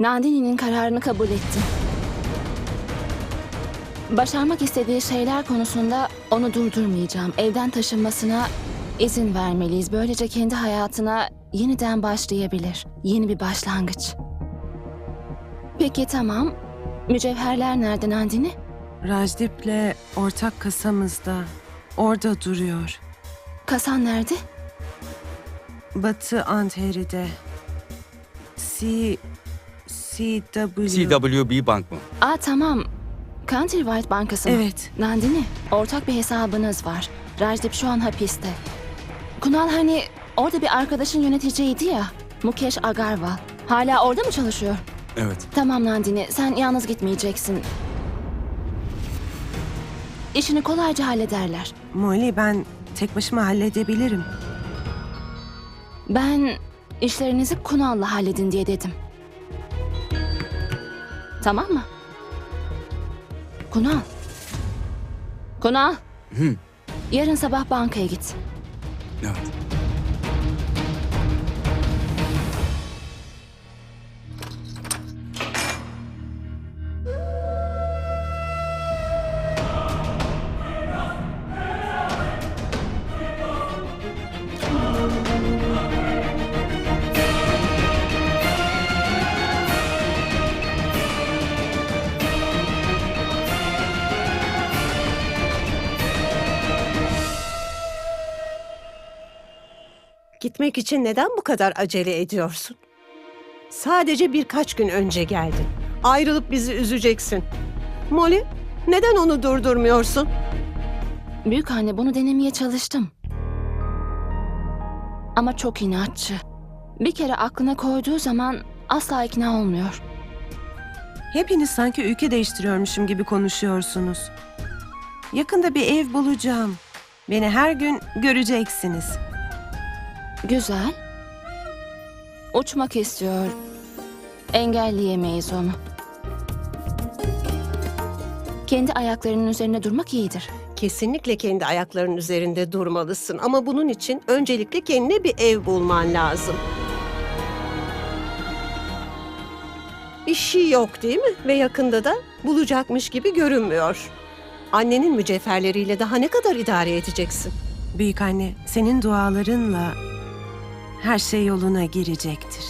Nandini'nin kararını kabul ettim. Başarmak istediği şeyler konusunda onu durdurmayacağım. Evden taşınmasına izin vermeliyiz. Böylece kendi hayatına yeniden başlayabilir. Yeni bir başlangıç. Peki tamam. Mücevherler nerede Nandini? Rajdip'le ortak kasamızda. Orada duruyor. Kasan nerede? Batı Anteri'de. C... CW. CWB Bank mı? Aa tamam. Countrywide Bankası mı? Evet. Nandini, ortak bir hesabınız var. Rajdip şu an hapiste. Kunal hani orada bir arkadaşın yöneticiydi ya. Mukesh Agarwal. Hala orada mı çalışıyor? Evet. Tamam Nandini, sen yalnız gitmeyeceksin. İşini kolayca hallederler. Molly ben tek başıma halledebilirim. Ben işlerinizi Kunal'la halledin diye dedim. Tamam mı? Kunal. Kunal. Hı. Yarın sabah bankaya git. Evet. Gitmek için neden bu kadar acele ediyorsun? Sadece birkaç gün önce geldin. Ayrılıp bizi üzeceksin. Molly, neden onu durdurmuyorsun? Büyük anne bunu denemeye çalıştım. Ama çok inatçı. Bir kere aklına koyduğu zaman asla ikna olmuyor. Hepiniz sanki ülke değiştiriyormuşum gibi konuşuyorsunuz. Yakında bir ev bulacağım. Beni her gün göreceksiniz. Güzel. Uçmak istiyor. Engelleyemeyiz onu. Kendi ayaklarının üzerine durmak iyidir. Kesinlikle kendi ayaklarının üzerinde durmalısın ama bunun için öncelikle kendine bir ev bulman lazım. İşi yok değil mi? Ve yakında da bulacakmış gibi görünmüyor. Annenin mücevherleriyle daha ne kadar idare edeceksin? Büyük anne, senin dualarınla her şey yoluna girecektir.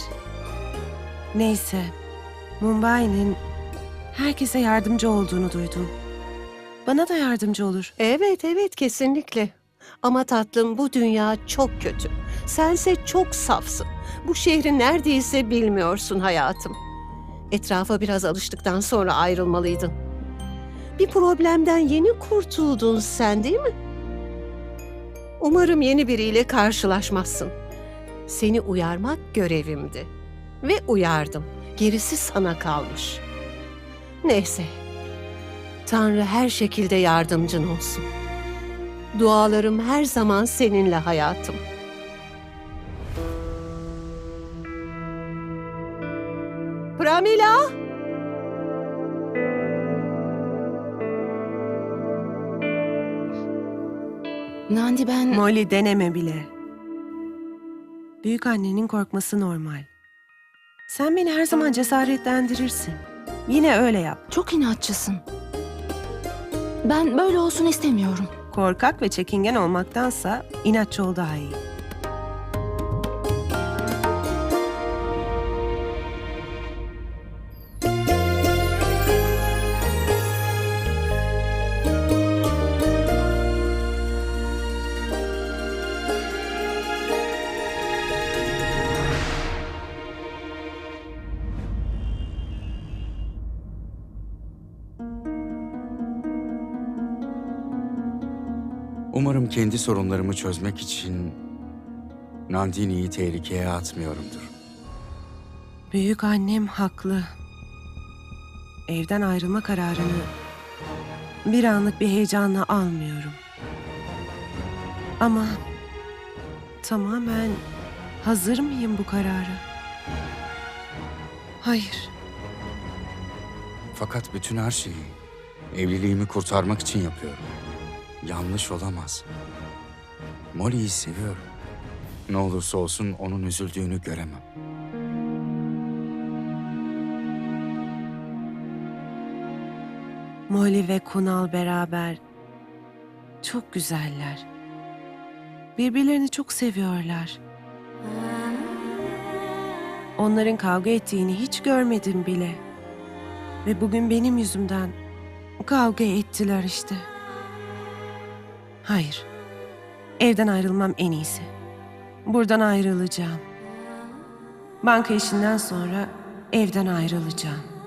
Neyse, Mumbai'nin herkese yardımcı olduğunu duydum. Bana da yardımcı olur. Evet, evet kesinlikle. Ama tatlım bu dünya çok kötü. Sense çok safsın. Bu şehri neredeyse bilmiyorsun hayatım. Etrafa biraz alıştıktan sonra ayrılmalıydın. Bir problemden yeni kurtuldun sen değil mi? Umarım yeni biriyle karşılaşmazsın. Seni uyarmak görevimdi. Ve uyardım. Gerisi sana kalmış. Neyse. Tanrı her şekilde yardımcın olsun. Dualarım her zaman seninle hayatım. Pramila! Nandi ben... Molly deneme bile. Büyük annenin korkması normal. Sen beni her zaman cesaretlendirirsin. Yine öyle yap. Çok inatçısın. Ben böyle olsun istemiyorum. Korkak ve çekingen olmaktansa inatçı ol daha iyi. Sorunlarımı çözmek için Nandini'yi tehlikeye atmıyorumdur. Büyük annem haklı. Evden ayrılma kararını bir anlık bir heyecanla almıyorum. Ama tamamen hazır mıyım bu karara? Hayır. Fakat bütün her şeyi evliliğimi kurtarmak için yapıyorum. Yanlış olamaz. Molly'yi seviyorum. Ne olursa olsun onun üzüldüğünü göremem. Molly ve Kunal beraber çok güzeller. Birbirlerini çok seviyorlar. Onların kavga ettiğini hiç görmedim bile. Ve bugün benim yüzümden kavga ettiler işte. Hayır. Evden ayrılmam en iyisi. Buradan ayrılacağım. Banka işinden sonra evden ayrılacağım.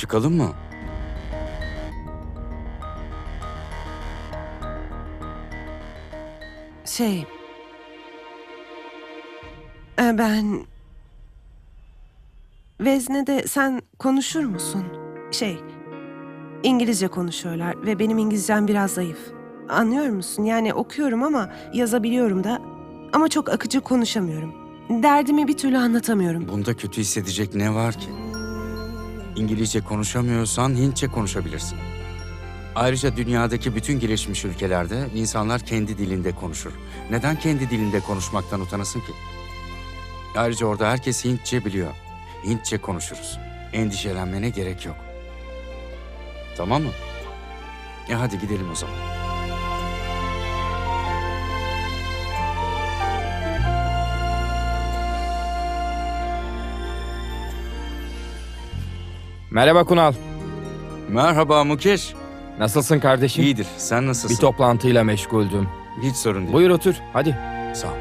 Çıkalım mı? Şey... e, Ben... Vezne'de sen konuşur musun? Şey... İngilizce konuşuyorlar ve benim İngilizcem biraz zayıf. Anlıyor musun? Yani okuyorum ama yazabiliyorum da. Ama çok akıcı konuşamıyorum. Derdimi bir türlü anlatamıyorum. Bunda kötü hissedecek ne var ki? İngilizce konuşamıyorsan Hintçe konuşabilirsin. Ayrıca dünyadaki bütün gelişmiş ülkelerde insanlar kendi dilinde konuşur. Neden kendi dilinde konuşmaktan utanasın ki? Ayrıca orada herkes Hintçe biliyor. Hintçe konuşuruz. Endişelenmene gerek yok. Tamam mı? E hadi gidelim o zaman. Merhaba Kunal. Merhaba Mukesh. Nasılsın kardeşim? İyidir. Sen Bir nasılsın? toplantıyla meşguldüm. Hiç sorun değil. Buyur otur, hadi. Sağ ol.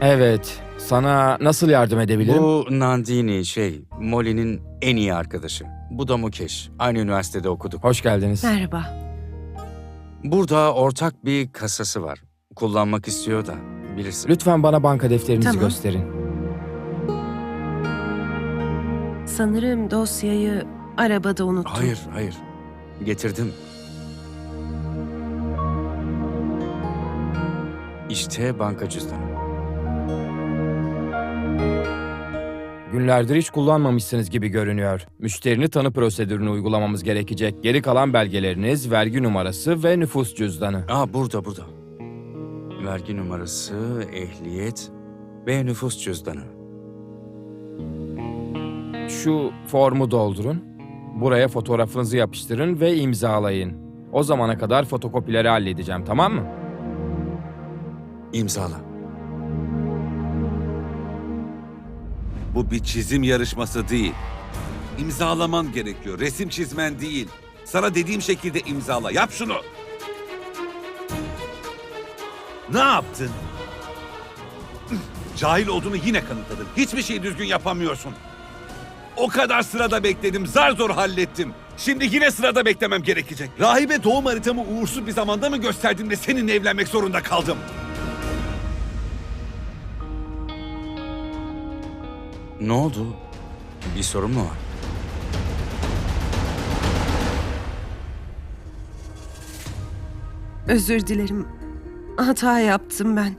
Evet, sana nasıl yardım edebilirim? Bu Nandini şey, Molly'nin en iyi arkadaşı. Bu da Mukesh. Aynı üniversitede okuduk. Hoş geldiniz. Merhaba. Burada ortak bir kasası var. Kullanmak istiyor da bilirsin. Lütfen bana banka defterinizi Tamam. gösterin. Sanırım dosyayı arabada unuttum. Hayır, hayır. Getirdim. İşte banka cüzdanı. Günlerdir hiç kullanmamışsınız gibi görünüyor. Müşterini tanı prosedürünü uygulamamız gerekecek. Geri kalan belgeleriniz, vergi numarası ve nüfus cüzdanı. Aa burada, burada. Vergi numarası, ehliyet ve nüfus cüzdanı. Şu formu doldurun. Buraya fotoğrafınızı yapıştırın ve imzalayın. O zamana kadar fotokopileri halledeceğim, tamam mı? İmzala. Bu bir çizim yarışması değil. İmzalaman gerekiyor. Resim çizmen değil. Sana dediğim şekilde imzala. Yap şunu. Ne yaptın? Cahil olduğunu yine kanıtladın. Hiçbir şeyi düzgün yapamıyorsun. O kadar sırada bekledim. Zar zor hallettim. Şimdi yine sırada beklemem gerekecek. Rahibe doğum haritamı uğursuz bir zamanda mı gösterdim de seninle evlenmek zorunda kaldım? Ne oldu? Bir sorun mu var? Özür dilerim. Hata yaptım ben.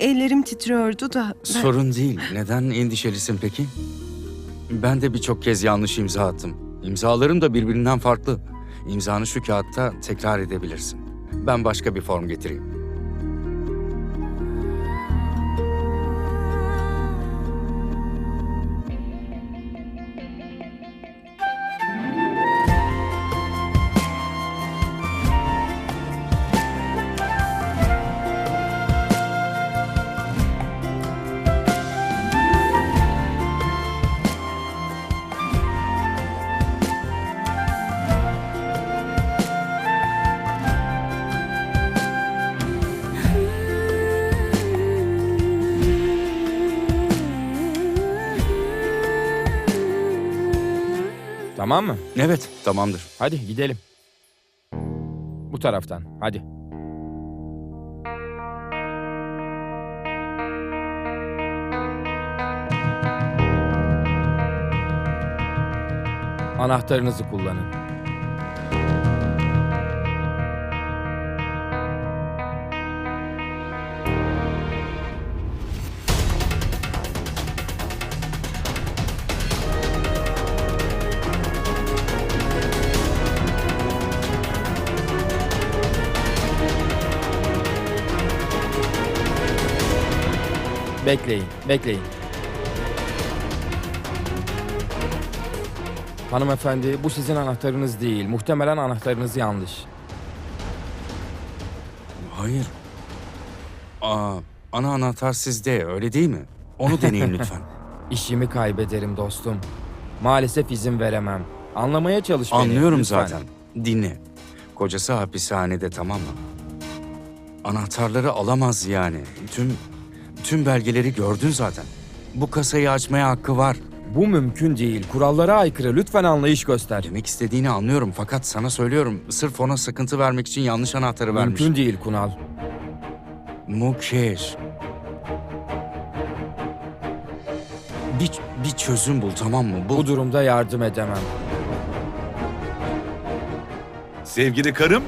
Ellerim titriyordu da. ben- Sorun değil. Neden endişelisin peki? Ben de birçok kez yanlış imza attım. İmzalarım da birbirinden farklı. İmzanı şu kağıtta tekrar edebilirsin. Ben başka bir form getireyim. Tamam mı? Evet, tamamdır. Hadi gidelim. Bu taraftan. Hadi. Anahtarınızı kullanın. Bekleyin, bekleyin. Hanımefendi, bu sizin anahtarınız değil. Muhtemelen anahtarınız yanlış. Hayır. Aa, ana anahtar sizde öyle değil mi? Onu deneyin lütfen. İşimi kaybederim dostum. Maalesef izin veremem. Anlamaya çalış beni. Anlıyorum lütfen. zaten. Dinle. Kocası hapishanede tamam mı? Anahtarları alamaz yani. Tüm tüm belgeleri gördün zaten. Bu kasayı açmaya hakkı var. Bu mümkün değil. Kurallara aykırı. Lütfen anlayış göster. Demek istediğini anlıyorum fakat sana söylüyorum. Sırf ona sıkıntı vermek için yanlış anahtarı vermiş. Mümkün değil Kunal. Mukesh. Bir, bir çözüm bul tamam mı? Bu Bu durumda yardım edemem. Sevgili karım,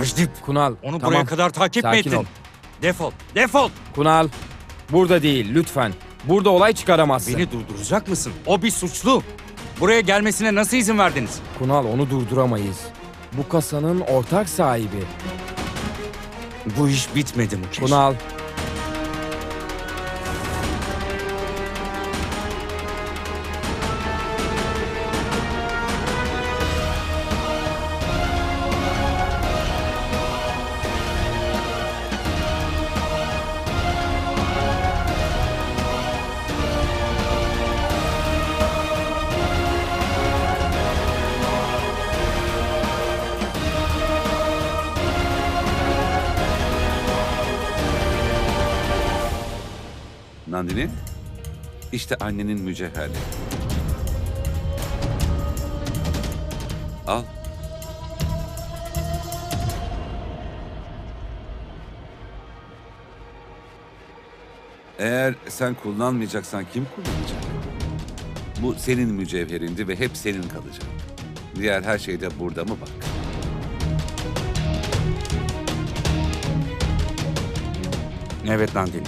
Rajdip. Kunal, Onu tamam. buraya kadar takip mi Sakin ettin? ol. Defol, defol. Kunal, burada değil lütfen. Burada olay çıkaramazsın. Beni durduracak mısın? O bir suçlu. Buraya gelmesine nasıl izin verdiniz? Kunal onu durduramayız. Bu kasanın ortak sahibi. Bu iş bitmedi Mukesh. Kunal, işte annenin mücevherleri. Al. Eğer sen kullanmayacaksan kim kullanacak? Bu senin mücevherindi ve hep senin kalacak. Diğer her şey de burada mı bak? Evet Nandini.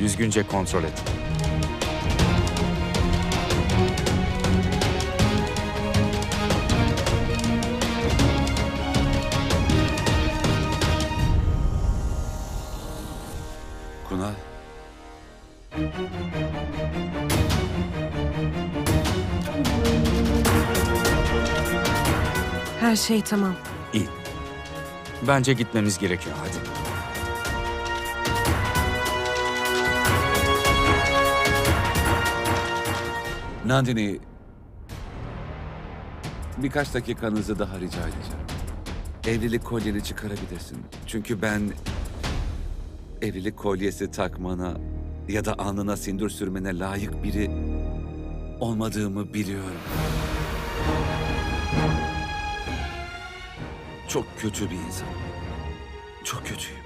Düzgünce kontrol et. Her şey tamam. İyi. Bence gitmemiz gerekiyor hadi. Nandini, birkaç dakikanızı daha rica edeceğim. Evlilik kolyeni çıkarabilirsin. Çünkü ben evlilik kolyesi takmana ya da alnına sindir sürmene layık biri olmadığımı biliyorum. Çok kötü bir insan. Çok kötüyüm.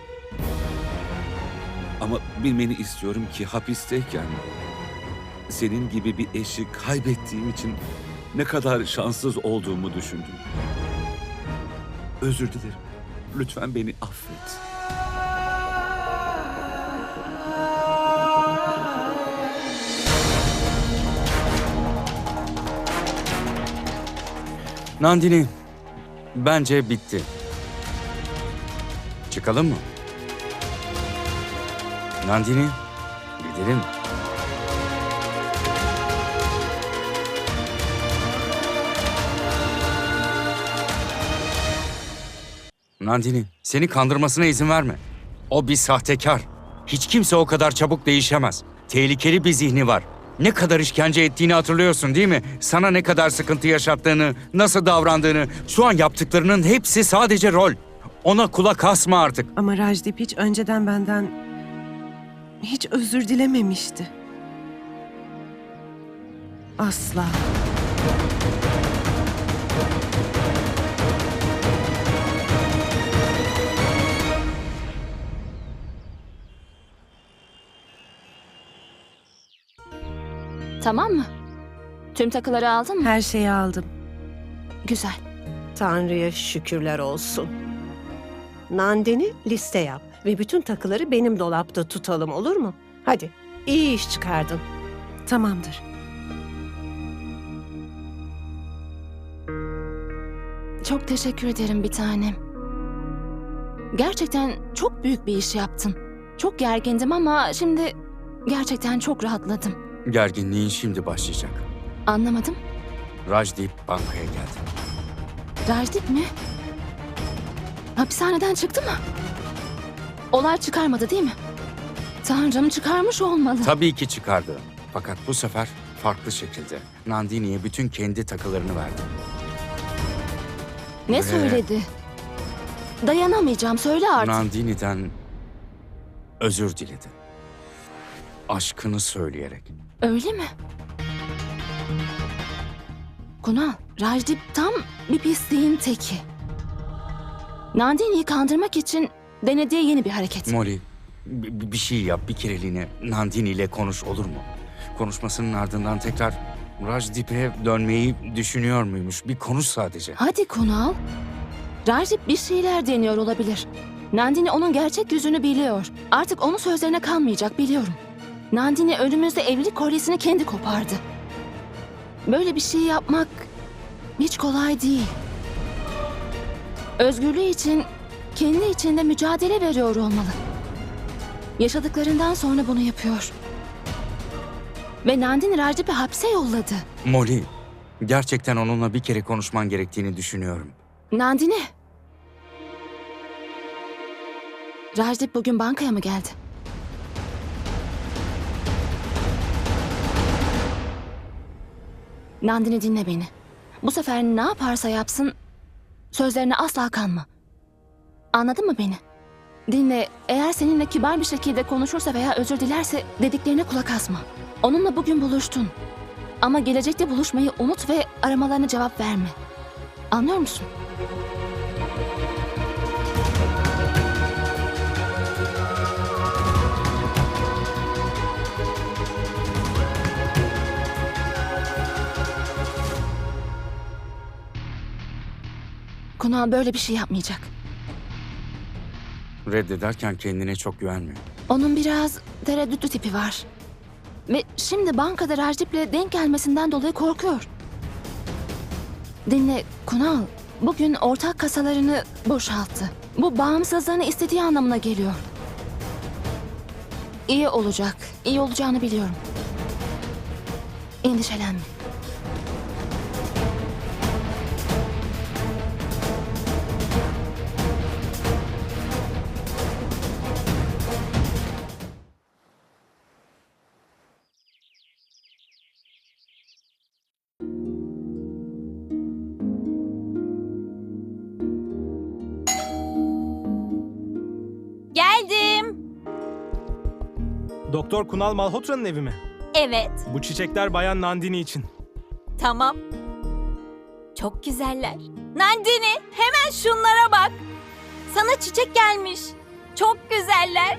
Ama bilmeni istiyorum ki hapisteyken senin gibi bir eşi kaybettiğim için ne kadar şanssız olduğumu düşündüm. Özür dilerim. Lütfen beni affet. Nandini, bence bitti. Çıkalım mı? Nandini, gidelim. Nandini, seni kandırmasına izin verme. O bir sahtekar. Hiç kimse o kadar çabuk değişemez. Tehlikeli bir zihni var. Ne kadar işkence ettiğini hatırlıyorsun değil mi? Sana ne kadar sıkıntı yaşattığını, nasıl davrandığını, şu an yaptıklarının hepsi sadece rol. Ona kulak asma artık. Ama Rajdip hiç önceden benden hiç özür dilememişti. Asla. Tamam mı? Tüm takıları aldın mı? Her şeyi aldım. Güzel. Tanrı'ya şükürler olsun. Nandini liste yap ve bütün takıları benim dolapta tutalım olur mu? Hadi iyi iş çıkardın. Tamamdır. Çok teşekkür ederim bir tanem. Gerçekten çok büyük bir iş yaptın. Çok gergindim ama şimdi gerçekten çok rahatladım. Gerginliğin şimdi başlayacak. Anlamadım. Rajdip bankaya geldi. Rajdip mi? Hapishaneden çıktı mı? Olay çıkarmadı değil mi? Tanrım çıkarmış olmalı. Tabii ki çıkardı. Fakat bu sefer farklı şekilde. Nandini'ye bütün kendi takılarını verdi. ne söyledi? Dayanamayacağım söyle artık. Nandini'den özür diledi. Aşkını söyleyerek. Öyle mi? Kunal, Rajdip tam bir pisliğin teki. Nandini'yi kandırmak için denediği yeni bir hareket. Molly, b- bir şey yap bir kereliğine. Nandini ile konuş olur mu? Konuşmasının ardından tekrar Rajdip'e dönmeyi düşünüyor muymuş? Bir konuş sadece. Hadi Kunal. Rajdip bir şeyler deniyor olabilir. Nandini onun gerçek yüzünü biliyor. Artık onun sözlerine kalmayacak biliyorum. Nandini ölümümüzde evlilik kolyesini kendi kopardı. Böyle bir şey yapmak hiç kolay değil. Özgürlüğü için kendi içinde mücadele veriyor olmalı. Yaşadıklarından sonra bunu yapıyor. Ve Nandini Rajdip'i hapse yolladı. Molly, gerçekten onunla bir kere konuşman gerektiğini düşünüyorum. Nandini. Rajdip bugün bankaya mı geldi? Nandini dinle beni. Bu sefer ne yaparsa yapsın sözlerine asla kanma. Anladın mı beni? Dinle, eğer seninle kibar bir şekilde konuşursa veya özür dilerse dediklerine kulak asma. Onunla bugün buluştun. Ama gelecekte buluşmayı unut ve aramalarına cevap verme. Anlıyor musun? Kunal böyle bir şey yapmayacak. Reddederken kendine çok güvenmiyor. Onun biraz tereddütlü tipi var. Ve şimdi bankada Rajdip'le denk gelmesinden dolayı korkuyor. Dinle Kunal, bugün ortak kasalarını boşalttı. Bu bağımsızlığını istediği anlamına geliyor. İyi olacak, iyi olacağını biliyorum. Endişelenme. Doktor Kunal Malhotra'nın evi mi? Evet, Bu çiçekler Bayan Nandini için. tamam. Çok güzeller. Nandini, hemen şunlara bak. Sana çiçek gelmiş. Çok güzeller.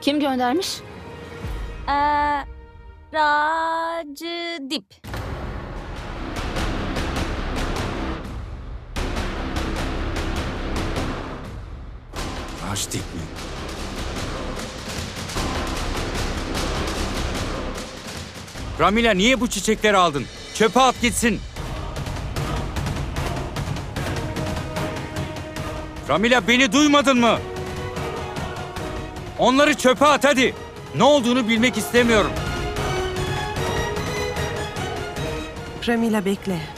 Kim göndermiş? Ee, Racı Dip. Rajdip mi? Ramila niye bu çiçekleri aldın? Çöpe at gitsin. Ramila beni duymadın mı? Onları çöpe at hadi. Ne olduğunu bilmek istemiyorum. Pramila bekle.